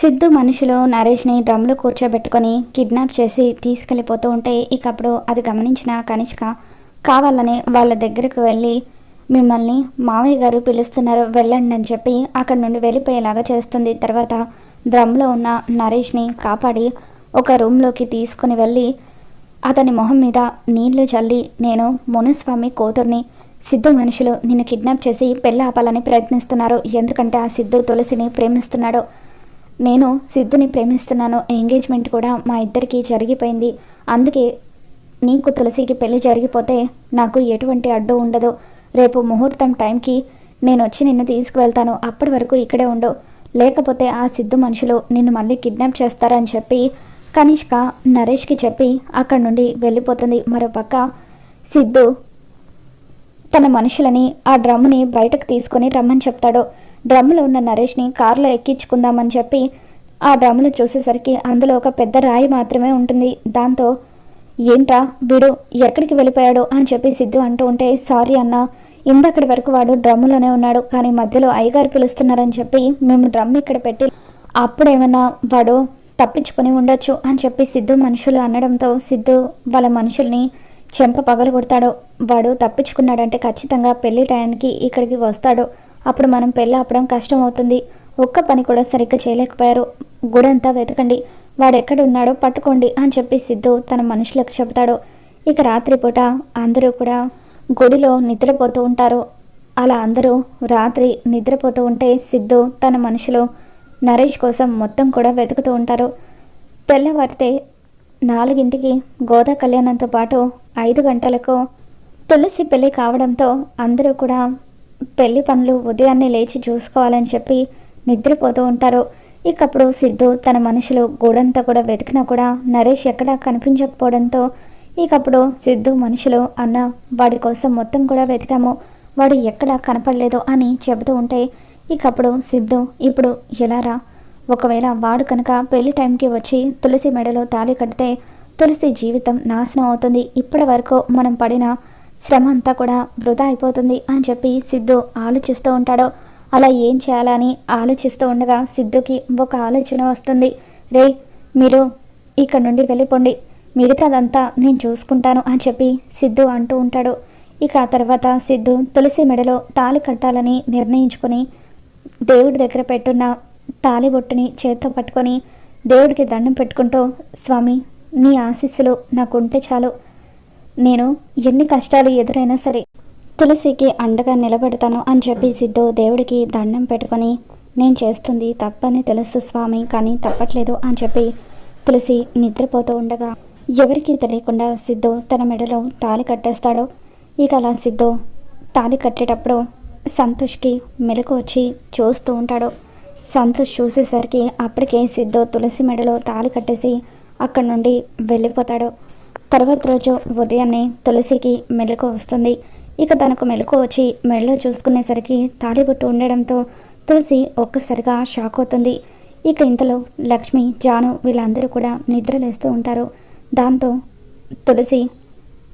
సిద్ధు మనుషులు నరేష్ని డ్రమ్లో కూర్చోబెట్టుకొని కిడ్నాప్ చేసి తీసుకెళ్ళిపోతూ ఉంటే ఇక అప్పుడు అది గమనించిన కనిష్క కావాలని వాళ్ళ దగ్గరకు వెళ్ళి మిమ్మల్ని మావయ్య గారు పిలుస్తున్నారు వెళ్ళండి అని చెప్పి అక్కడ నుండి వెళ్ళిపోయేలాగా చేస్తుంది. తర్వాత డ్రమ్లో ఉన్న నరేష్ని కాపాడి ఒక రూమ్లోకి తీసుకుని వెళ్ళి అతని మొహం మీద నీళ్ళు చల్లి నేను మునుస్వామి కూతుర్ని సిద్ధు మనుషులు నిన్ను కిడ్నాప్ చేసి పెళ్ళి ఆపాలని ప్రయత్నిస్తున్నారు. ఎందుకంటే ఆ సిద్ధు తులసిని ప్రేమిస్తున్నాడు. నేను సిద్ధుని ప్రేమిస్తున్నాను. ఎంగేజ్మెంట్ కూడా మా ఇద్దరికి జరిగిపోయింది. అందుకే నీకు తులసికి పెళ్ళి జరిగిపోతే నాకు ఎటువంటి అడ్డు ఉండదు. రేపు ముహూర్తం టైంకి నేను వచ్చి నిన్ను తీసుకువెళ్తాను. అప్పటి వరకు ఇక్కడే ఉండు. లేకపోతే ఆ సిద్ధు మనుషులు నిన్ను మళ్ళీ కిడ్నాప్ చేస్తారని చెప్పి కనిష్క నరేష్కి చెప్పి అక్కడి నుండి వెళ్ళిపోతుంది. మరోపక్క సిద్ధు తన మనుషులని ఆ డ్రమ్ముని బయటకు తీసుకొని రమ్మని చెప్తాడు. డ్రమ్ములో ఉన్న నరేష్ని కారులో ఎక్కించుకుందామని చెప్పి ఆ డ్రమ్ములు చూసేసరికి అందులో ఒక పెద్ద రాయి మాత్రమే ఉంటుంది. దాంతో ఏంట్రా వీడు ఎక్కడికి వెళ్ళిపోయాడు? అని చెప్పి సిద్ధు అంటూ ఉంటే సారీ అన్న ఇందక్కడి వరకు వాడు డ్రమ్ములోనే ఉన్నాడు. కానీ మధ్యలో అయ్యగారు పిలుస్తున్నారని చెప్పి మేము డ్రమ్ ఇక్కడ పెట్టి అప్పుడేమన్నా వాడు తప్పించుకొని ఉండొచ్చు అని చెప్పి సిద్ధు మనుషులు అనడంతో సిద్ధు వాళ్ళ మనుషుల్ని చెంప పగలు కొడతాడు వాడు తప్పించుకున్నాడంటే ఖచ్చితంగా పెళ్ళి టయానికి ఇక్కడికి వస్తాడు. అప్పుడు మనం పెళ్ళి ఆపడం కష్టం అవుతుంది ఒక్క పని కూడా సరిగ్గా చేయలేకపోయారు. గుడంతా వెతకండి. వాడు ఉన్నాడో పట్టుకోండి అని చెప్పి సిద్ధు తన మనుషులకు చెబుతాడు. ఇక రాత్రిపూట అందరూ కూడా గుడిలో నిద్రపోతూ ఉంటారు. అలా అందరూ రాత్రి నిద్రపోతూ ఉంటే సిద్ధు తన మనుషులు నరేష్ కోసం మొత్తం కూడా వెతుకుతూ ఉంటారు. తెల్లవారితే నాలుగింటికి గోదా కళ్యాణంతో పాటు ఐదు గంటలకు తులసి పెళ్ళి కావడంతో అందరూ కూడా పెళ్ళి పనులు ఉదయాన్నే లేచి చూసుకోవాలని చెప్పి నిద్రపోతూ ఉంటారు. ఇకప్పుడు సిద్ధు తన మనుషులు గూడంతా కూడా వెతికినా కూడా నరేష్ ఎక్కడా కనిపించకపోవడంతో ఇకప్పుడు సిద్ధు మనుషులు అన్న వాడి కోసం మొత్తం కూడా వెతికాము. వాడు ఎక్కడా కనపడలేదు అని చెబుతూ ఉంటే ఇకప్పుడు సిద్ధు ఇప్పుడు ఎలారా ఒకవేళ వాడు కనుక పెళ్ళి టైంకి వచ్చి తులసి మెడలో తాళి కడితే తులసి జీవితం నాశనం అవుతుంది. ఇప్పటి వరకు మనం పడిన శ్రమ అంతా కూడా వృధా అయిపోతుంది అని చెప్పి సిద్ధు ఆలోచిస్తూ ఉంటాడు. అలా ఏం చేయాలని ఆలోచిస్తూ ఉండగా సిద్ధుకి ఒక ఆలోచన వస్తుంది. రే మీరు ఇక్కడ నుండి వెళ్ళిపోండి. మిగతాదంతా నేను చూసుకుంటాను అని చెప్పి సిద్ధు అంటూ ఉంటాడు. ఇక ఆ తర్వాత సిద్ధు తులసి మెడలో తాళి కట్టాలని నిర్ణయించుకొని దేవుడి దగ్గర పెట్టున్న తాలిబొట్టుని చేత్తో పట్టుకొని దేవుడికి దండం పెట్టుకుంటూ స్వామి నీ ఆశీస్సులు నాకు ఉంటే చాలు. నేను ఎన్ని కష్టాలు ఎదురైనా సరే తులసికి అండగా నిలబెడతాను అని చెప్పి సిద్ధు దేవుడికి దండం పెట్టుకొని నేను చేస్తుంది తప్పని తెలుసు స్వామి కానీ తప్పట్లేదు అని చెప్పి తులసి నిద్రపోతూ ఉండగా ఎవరికీ తెలియకుండా సిద్ధు తన మెడలో తాళి కట్టేస్తాడో. ఇక అలా సిద్ధు తాళి కట్టేటప్పుడు సంతోష్కి మెలకు వచ్చి చూస్తూ ఉంటాడు. సంతోష్ చూసేసరికి అప్పటికే సిద్ధు తులసి మెడలో తాళి కట్టేసి అక్కడి నుండి వెళ్ళిపోతాడు. తర్వాత రోజు ఉదయాన్నే తులసికి మెలకు వస్తుంది. ఇక తనకు మెలకు వచ్చి మెడలో చూసుకునేసరికి తాళిబొట్టు ఉండడంతో తులసి ఒక్కసారిగా షాక్ అవుతుంది. ఇక ఇంతలో లక్ష్మి జాను వీళ్ళందరూ కూడా నిద్రలేస్తూ ఉంటారు. దాంతో తులసి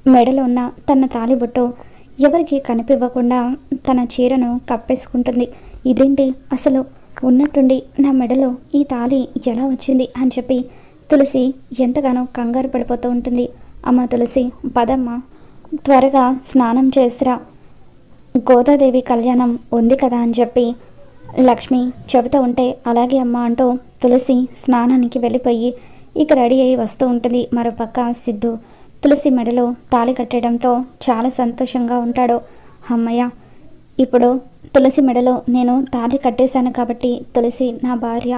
మెడలో ఉన్న తన తాలిబొట్టు ఎవరికి కనిపివ్వకుండా తన చీరను కప్పేసుకుంటుంది. ఇదేంటి? అసలు ఉన్నట్టుండి నా మెడలో ఈ తాళి ఎలా వచ్చింది? అని చెప్పి తులసి ఎంతగానో కంగారు పడిపోతూ ఉంటుంది. అమ్మ తులసి పదమ్మ త్వరగా స్నానం చేసిరా. గోదాదేవి కళ్యాణం ఉంది కదా అని చెప్పి లక్ష్మి చెబుతూ ఉంటే అలాగే అమ్మ అంటూ తులసి స్నానానికి వెళ్ళిపోయి ఇక రెడీ అయ్యి వస్తూ ఉంటుంది. మరోపక్క సిద్ధు తులసి మెడలో తాళి కట్టడంతో చాలా సంతోషంగా ఉంటాడు. అమ్మయ్య ఇప్పుడు తులసి మెడలో నేను తాళి కట్టేశాను కాబట్టి తులసి నా భార్య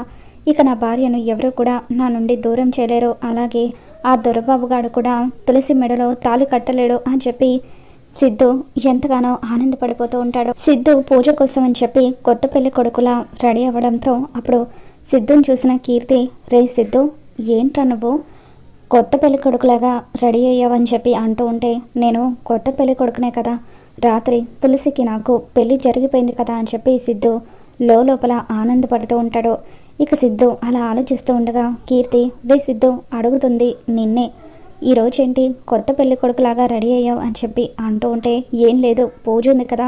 ఇక నా భార్యను ఎవరూ కూడా నా నుండి దూరం చేయలేరు. అలాగే ఆ దొరబాబుగాడు కూడా తులసి మెడలో తాళి కట్టలేడు అని చెప్పి సిద్ధు ఎంతగానో ఆనందపడిపోతూ ఉంటాడు. సిద్ధు పూజ కోసం అని చెప్పి కొత్త పెళ్ళి కొడుకులా రెడీ అవ్వడంతో అప్పుడు సిద్ధుని చూసిన కీర్తి రే సిద్ధు ఏంట్రా నువ్వు? కొత్త పెళ్ళి కొడుకులాగా రెడీ అయ్యావని చెప్పి అంటూ ఉంటే నేను కొత్త పెళ్ళి కొడుకునే కదా. రాత్రి తులసికి నాకు పెళ్ళి జరిగిపోయింది కదా అని చెప్పి సిద్ధు లోపల ఆనందపడుతూ ఉంటాడు. ఇక సిద్ధు అలా ఆలోచిస్తూ ఉండగా కీర్తి రే సిద్ధు అడుగుతుంది నిన్నే. ఈ రోజేంటి? కొత్త పెళ్ళి కొడుకులాగా రెడీ అయ్యావు అని చెప్పి అంటూ ఉంటే ఏం లేదు పూజ ఉంది కదా.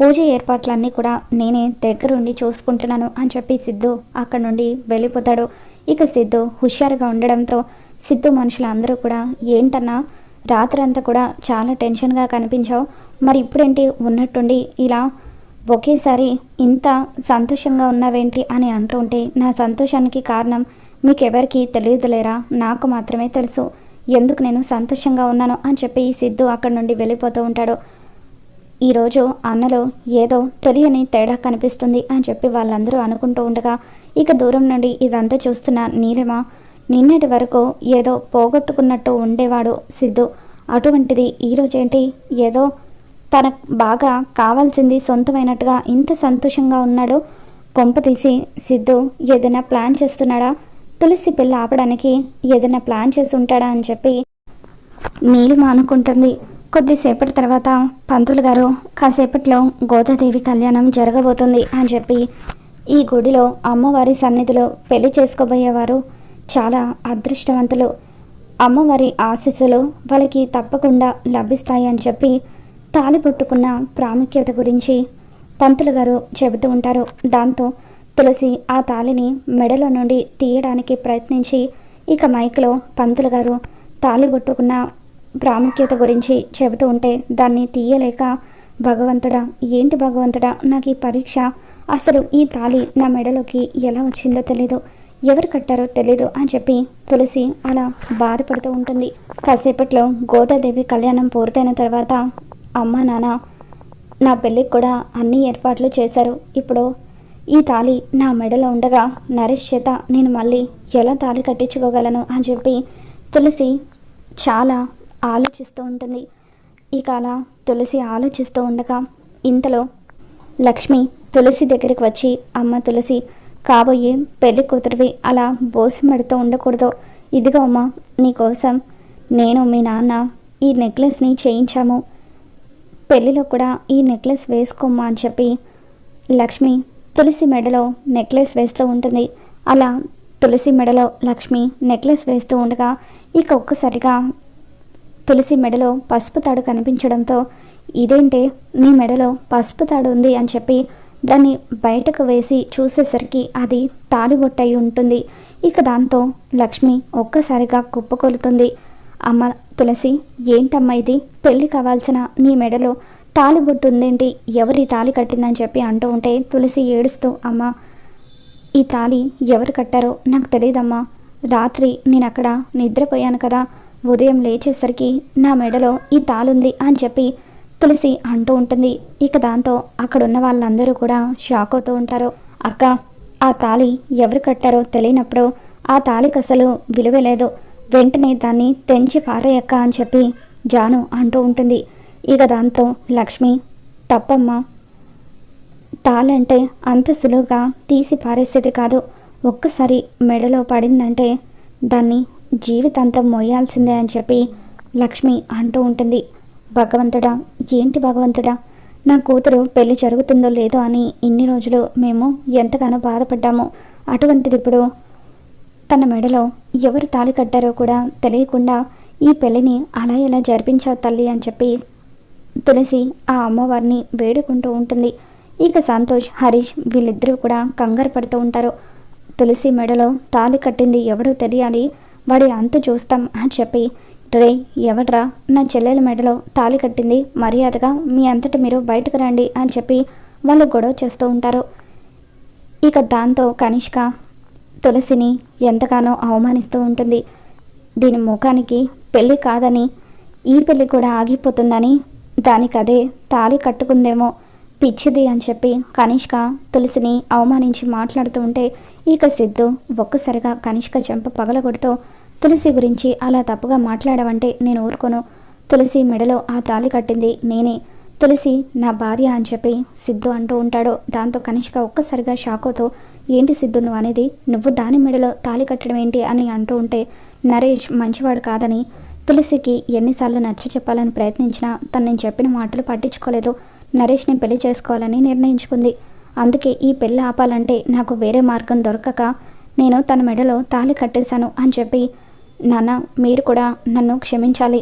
పూజ ఏర్పాట్లన్నీ కూడా నేనే దగ్గరుండి చూసుకుంటున్నాను అని చెప్పి సిద్ధు అక్కడి నుండి వెళ్ళిపోతాడు. ఇక సిద్ధు హుషారుగా ఉండడంతో సిద్ధు మనుషులందరూ కూడా ఏంటన్నా? రాత్రంతా కూడా చాలా టెన్షన్గా కనిపించావు. మరి ఇప్పుడేంటి? ఉన్నట్టుండి ఇలా ఒకేసారి ఇంత సంతోషంగా ఉన్నావేంటి అని అంటుంటే నా సంతోషానికి కారణం మీకెవరికి తెలియదులేరా? నాకు మాత్రమే తెలుసు. ఎందుకు నేను సంతోషంగా ఉన్నాను అని చెప్పి సిద్ధు అక్కడి నుండి వెళ్ళిపోతూ ఉంటాడు. ఈరోజు అన్నలో ఏదో తెలియని తేడా కనిపిస్తుంది అని చెప్పి వాళ్ళందరూ అనుకుంటూ ఉండగా ఇక దూరం నుండి ఇదంతా చూస్తున్న నీలిమ నిన్నటి వరకు ఏదో పోగొట్టుకున్నట్టు ఉండేవాడు సిద్ధు. అటువంటిది ఈరోజేంటి? ఏదో తనకు బాగా కావాల్సింది సొంతమైనట్టుగా ఇంత సంతోషంగా ఉన్నాడో కొంపతీసి సిద్ధు ఏదైనా ప్లాన్ చేస్తున్నాడా? తులసి పిల్ల ఆపడానికి ఏదైనా ప్లాన్ చేసి ఉంటాడా అని చెప్పి నీలిమ అనుకుంటుంది కొద్దిసేపటి తర్వాత పంతులు గారు కాసేపట్లో గోదాదేవి కళ్యాణం జరగబోతుంది అని చెప్పి ఈ గుడిలో అమ్మవారి సన్నిధిలో పెళ్ళి చేసుకోబోయేవారు చాలా అదృష్టవంతులు. అమ్మవారి ఆశీస్సులు వాళ్ళకి తప్పకుండా లభిస్తాయి అని చెప్పి తాలి పట్టుకున్న ప్రాముఖ్యత గురించి పంతులు గారు చెబుతూ ఉంటారు. దాంతో తులసి ఆ తాలిని మెడలో నుండి తీయడానికి ప్రయత్నించి ఇక మైక్లో పంతులు గారు తాలి పట్టుకున్న ప్రాముఖ్యత గురించి చెబుతూ ఉంటే దాన్ని తీయలేక భగవంతుడా ఏంటి భగవంతుడా నాకు ఈ పరీక్ష అసలు ఈ తాలి నా మెడలోకి ఎలా వచ్చిందో తెలీదు ఎవరు కట్టారో తెలీదు అని చెప్పి తులసి అలా బాధపడుతూ ఉంటుంది. కాసేపట్లో గోదాదేవి కళ్యాణం పూర్తయిన తర్వాత అమ్మ నాన్న నా పెళ్ళికి కూడా అన్ని ఏర్పాట్లు చేశారు. ఇప్పుడు ఈ తాళి నా మెడలో ఉండగా నరేష్ చేత నేను మళ్ళీ ఎలా తాళి కట్టించుకోగలను అని చెప్పి తులసి చాలా ఆలోచిస్తూ ఉంటుంది. ఇక అలా తులసి ఆలోచిస్తూ ఉండగా ఇంతలో లక్ష్మి తులసి దగ్గరికి వచ్చి అమ్మ తులసి కాబోయే పెళ్ళి కూతురివి అలా బోసి మెడుతూ ఉండకూడదు. ఇదిగో అమ్మ నీకోసం నేను మీ నాన్న ఈ నెక్లెస్ని చేయించాము. పెళ్ళిలో కూడా ఈ నెక్లెస్ వేసుకోమ్మా అని చెప్పి లక్ష్మి తులసి మెడలో నెక్లెస్ వేస్తూ ఉంటుంది. అలా తులసి మెడలో లక్ష్మి నెక్లెస్ వేస్తూ ఉండగా ఇక ఒక్కసారిగా తులసి మెడలో పసుపు తాడు కనిపించడంతో ఇదేంటే నీ మెడలో పసుపు తాడు ఉంది అని చెప్పి దాన్ని బయటకు వేసి చూసేసరికి అది తాడిబొట్టయి ఉంటుంది. ఇక దాంతో లక్ష్మి ఒక్కసారిగా కుప్పకొలుతుంది అమ్మ తులసి ఏంటమ్మా ఇది? పెళ్ళి కావాల్సిన నీ మెడలో తాలి బొట్టుందేంటి? ఎవరి తాలి కట్టిందని చెప్పి అంటూ ఉంటే తులసి ఏడుస్తూ అమ్మ ఈ తాలి ఎవరు కట్టారో నాకు తెలియదమ్మా రాత్రి నేను అక్కడ నిద్రపోయాను కదా. ఉదయం లేచేసరికి నా మెడలో ఈ తాలుంది అని చెప్పి తులసి అంటూ ఉంటుంది. ఇక దాంతో అక్కడ ఉన్న వాళ్ళందరూ కూడా షాక్ అవుతూ ఉంటారు. అక్క ఆ తాళి ఎవరు కట్టారో తెలియనప్పుడు ఆ తాళికి అసలు విలువ లేదు. వెంటనే దాన్ని తెంచి పారేయక్క అని చెప్పి జాను అంటూ ఉంటుంది. ఇక దాంతో లక్ష్మి తప్పమ్మ తాళంటే అంత సులువుగా తీసి పారేసేది కాదు. ఒక్కసారి మెడలో పడిందంటే దాన్ని జీవితాంతం మోయాల్సిందే అని చెప్పి లక్ష్మి అంటూ ఉంటుంది. భగవంతుడా ఏంటి భగవంతుడా? నా కూతురు పెళ్ళి జరుగుతుందో లేదో అని ఇన్ని రోజులు మేము ఎంతగానో బాధపడ్డాము. అటువంటిది ఇప్పుడు తన మెడలో ఎవరు తాళి కట్టారో కూడా తెలియకుండా ఈ పెళ్ళిని అలా ఎలా జరిపించావు తల్లి అని చెప్పి తులసి ఆ అమ్మవారిని వేడుకుంటూ ఉంటుంది. ఇక సంతోష్ హరీష్ వీళ్ళిద్దరూ కూడా కంగారు పడుతూ ఉంటారు. తులసి మెడలో తాళి కట్టింది ఎవడో తెలియాలి వాడి అంతు చూస్తాం అని చెప్పి రే ఎవడ్రా? నా చెల్లెల మెడలో తాళి కట్టింది మర్యాదగా మీ అంతటి మీరు బయటకు రండి అని చెప్పి వాళ్ళు గొడవ చేస్తూ ఉంటారు. ఇక దాంతో కనిష్క తులసిని ఎంతగానో అవమానిస్తూ ఉంటుంది. దీని ముఖానికి పెళ్ళి కాదని ఈ పెళ్ళి కూడా ఆగిపోతుందని దానికి అదే తాళి కట్టుకుందేమో పిచ్చిది అని చెప్పి కనిష్క తులసిని అవమానించి మాట్లాడుతూ ఉంటే ఇక సిద్ధు ఒక్కసారిగా కనిష్క చెంప పగలగొడుతూ తులసి గురించి అలా తప్పుగా మాట్లాడవంటే నేను ఊరుకోను. తులసి మెడలో ఆ తాళి కట్టింది నేనే. తులసి నా భార్య అని చెప్పి సిద్ధు అంటూ ఉంటాడో. దాంతో కనిష్క ఒక్కసారిగా షాకుతో ఏంటి సిద్ధు నువ్వు అనేది? నువ్వు దాని మెడలో తాళి కట్టడం ఏంటి? అని అంటూ ఉంటే నరేష్ మంచివాడు కాదని తులసికి ఎన్నిసార్లు నచ్చ చెప్పాలని ప్రయత్నించినా తను నేను చెప్పిన మాటలు పట్టించుకోలేదు. నరేష్ని పెళ్ళి చేసుకోవాలని నిర్ణయించుకుంది. అందుకే ఈ పెళ్ళి ఆపాలంటే నాకు వేరే మార్గం దొరకక నేను తన మెడలో తాళి కట్టేశాను అని చెప్పి నాన్న మీరు కూడా నన్ను క్షమించాలి.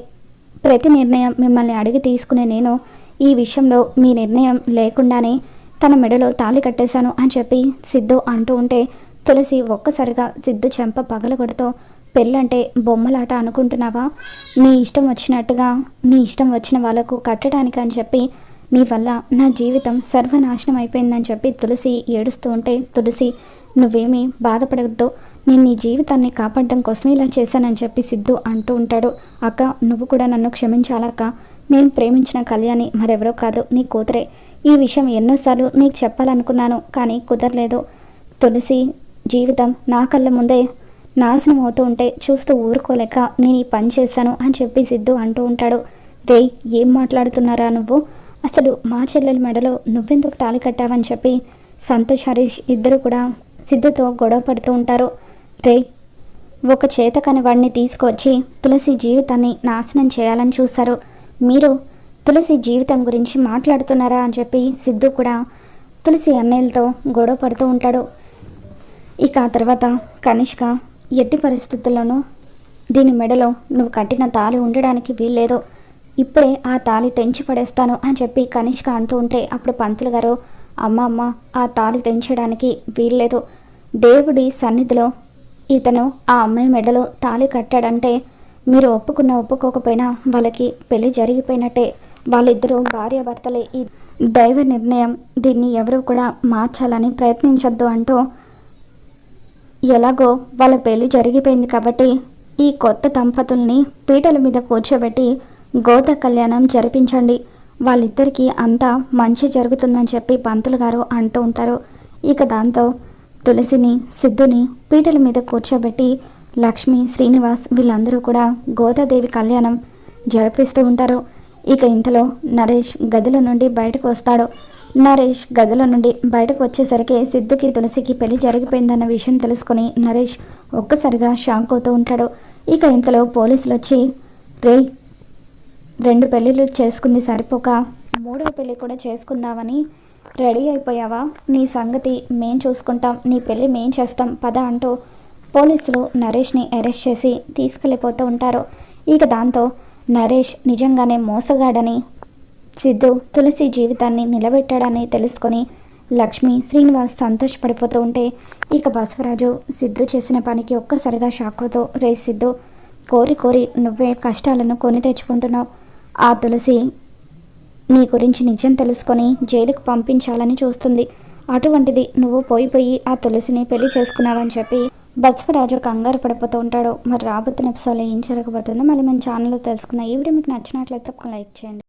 ప్రతి నిర్ణయం మిమ్మల్ని అడిగి తీసుకునే నేను ఈ విషయంలో మీ నిర్ణయం లేకుండానే తన మెడలో తాళి కట్టేశాను అని చెప్పి సిద్ధు అంటూ ఉంటే తులసి ఒక్కసారిగా సిద్ధు చెంప పగలగొడుతూ పెళ్ళంటే బొమ్మలాట అనుకుంటున్నావా? నీ ఇష్టం వచ్చినట్టుగా నీ ఇష్టం వచ్చిన వాళ్ళకు కట్టడానికి అని చెప్పి నీ వల్ల నా జీవితం సర్వనాశనం అయిపోయిందని చెప్పి తులసి ఏడుస్తూ ఉంటే తులసి నువ్వేమీ బాధపడద్దు. నేను నీ జీవితాన్ని కాపాడడం కోసం ఇలా చేశానని చెప్పి సిద్ధు అంటూ ఉంటాడు. అక్క నువ్వు కూడా నన్ను క్షమించాలక్క. నేను ప్రేమించిన కళ్యాణి మరెవరో కాదు నీ కూతురే. ఈ విషయం ఎన్నోసార్లు నీకు చెప్పాలనుకున్నాను కానీ కుదరలేదు. తులసి జీవితం నా కళ్ళ ముందే నాశనం అవుతూ ఉంటే చూస్తూ ఊరుకోలేక నేను ఈ పని చేశాను అని చెప్పి సిద్ధు అంటూ ఉంటాడు. రే ఏం మాట్లాడుతున్నారా నువ్వు? అసలు మా చెల్లెల మెడలో నువ్వెందుకు తాళి కట్టావని చెప్పి సంతోష్ హరీష్ ఇద్దరు కూడా సిద్ధుతో గొడవ పడుతూ ఉంటారు. రే ఒక చేతకాని వాడిని తీసుకొచ్చి తులసి జీవితాన్ని నాశనం చేయాలని చూస్తారు. మీరు తులసి జీవితం గురించి మాట్లాడుతున్నారా అని చెప్పి సిద్ధు కూడా తులసి అన్నయ్యలతో గొడవ పడుతూ ఉంటాడు. ఇక ఆ తర్వాత కనిష్క ఎట్టి పరిస్థితుల్లోనూ దీని మెడలో నువ్వు కట్టిన తాళి ఉండడానికి వీల్లేదు. ఇప్పుడే ఆ తాళి తెంచి పడేస్తాను అని చెప్పి కనిష్క అంటూ ఉంటే అప్పుడు పంతులు గారు అమ్మ అమ్మ ఆ తాళి తెంచడానికి వీల్లేదు. దేవుడి సన్నిధిలో ఇతను ఆ అమ్మాయి మెడలో తాళి కట్టాడంటే మీరు ఒప్పుకున్న ఒప్పుకోకపోయినా వాళ్ళకి పెళ్ళి జరిగిపోయినట్టే. వాళ్ళిద్దరూ భార్యాభర్తలే. ఈ దైవ నిర్ణయం దీన్ని ఎవరు కూడా మార్చాలని ప్రయత్నించొద్దు అంటూ ఎలాగో వాళ్ళ పెళ్ళి జరిగిపోయింది కాబట్టి ఈ కొత్త దంపతుల్ని పీటల మీద కూర్చోబెట్టి గోత కళ్యాణం జరిపించండి. వాళ్ళిద్దరికీ అంతా మంచి జరుగుతుందని చెప్పి పంతులు గారు అంటూ ఉంటారు. ఇక దాంతో తులసిని సిద్ధుని పీటల మీద కూర్చోబెట్టి లక్ష్మి శ్రీనివాస్ వీళ్ళందరూ కూడా గోదాదేవి కళ్యాణం జరిపిస్తూ ఉంటారు. ఇక ఇంతలో నరేష్ గదిలో నుండి బయటకు వస్తాడు. నరేష్ గదిలో నుండి బయటకు వచ్చేసరికి సిద్ధుకి తులసికి పెళ్ళి జరిగిపోయిందన్న విషయం తెలుసుకుని నరేష్ ఒక్కసారిగా షాక్ అవుతూ ఉంటాడు. ఇక ఇంతలో పోలీసులు వచ్చి రే రెండు పెళ్ళిళ్ళు చేసుకుంది సరిపోక మూడవ పెళ్ళి కూడా చేసుకుందామని రెడీ అయిపోయావా? నీ సంగతి మేం చూసుకుంటాం నీ పెళ్ళి మేం చేస్తాం పద అంటూ పోలీసులు నరేష్ని అరెస్ట్ చేసి తీసుకెళ్ళిపోతూ ఉంటారు. ఇక దాంతో నరేష్ నిజంగానే మోసగాడని సిద్ధు తులసి జీవితాన్ని నిలబెట్టాడని తెలుసుకొని లక్ష్మి శ్రీనివాస్ సంతోషపడిపోతూ ఉంటే ఇక బసవరాజు సిద్ధు చేసిన పనికి ఒక్కసారిగా షాక్ అవుతూ రే సిద్ధు కోరి కోరి నువ్వే కష్టాలను కొని తెచ్చుకుంటున్నావు. ఆ తులసి నీ గురించి నిజం తెలుసుకొని జైలుకు పంపించాలని చూస్తుంది. అటువంటిది నువ్వు పోయి పోయి ఆ తులసిని పెళ్ళి చేసుకున్నావని చెప్పి బస్వరాజు కంగారు పడిపోతూ ఉంటాడు. మరి రాబోతున్న ఎపిసోడ్లో ఏం జరగబోతుందో మళ్ళీ మన ఛానల్లో తెలుసుకుందాం. ఈ వీడియో మీకు నచ్చినట్లయితే ఒక లైక్ చేయండి.